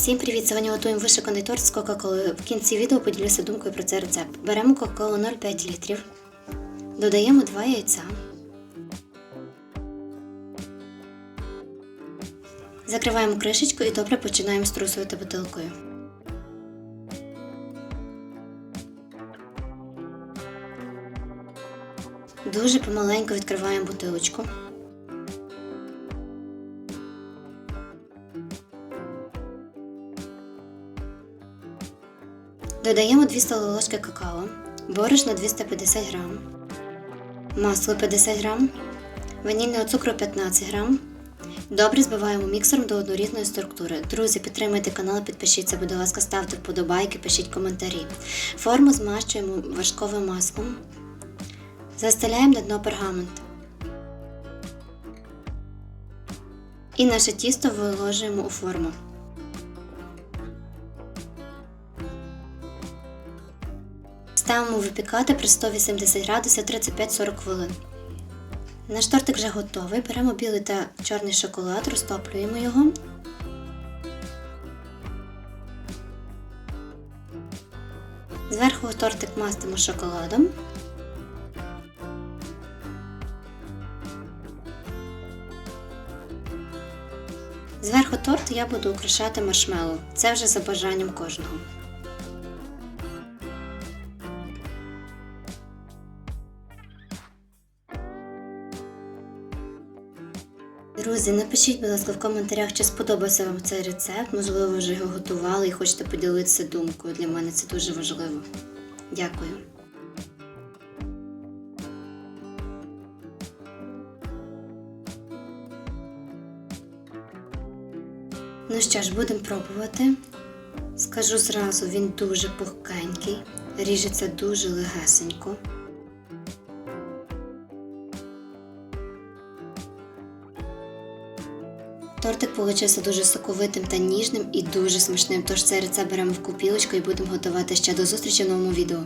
Всім привіт! Сьогодні готуємо вишиканий торт з Кока-Колою. В кінці відео поділюся думкою про цей рецепт. Беремо Кока-Колу 0,5 літрів, додаємо 2 яйця, закриваємо кришечку і добре починаємо струсувати бутилкою. Дуже помаленьку відкриваємо бутилочку. Додаємо 2 столові ложки какао, борошно 250 грам, масло 50 грам, ванільного цукру 15 грам. Добре збиваємо міксером до однорідної структури. Друзі, підтримуйте канал, підпишіться, будь ласка, ставте вподобайки, пишіть коментарі. Форму змащуємо важковим маслом. Застеляємо на дно пергамент. І наше тісто виложуємо у форму. Ставимо випікати при 180 градусів 35-40 хвилин. Наш тортик вже готовий. Беремо білий та чорний шоколад, розтоплюємо його. Зверху тортик мастимо шоколадом. Зверху торту я буду украшати маршмеллоу. Це вже за бажанням кожного. Друзі, напишіть, будь ласка, в коментарях, чи сподобався вам цей рецепт. Можливо, ви вже його готували і хочете поділитися думкою. Для мене це дуже важливо. Дякую. Ну що ж, будемо пробувати. Скажу зразу, він дуже пухкенький, ріжеться дуже легесенько. Тортик получився дуже соковитим та ніжним і дуже смачним. Тож цей рецепт беремо в купілочку і будемо готувати ще до зустрічі в новому відео.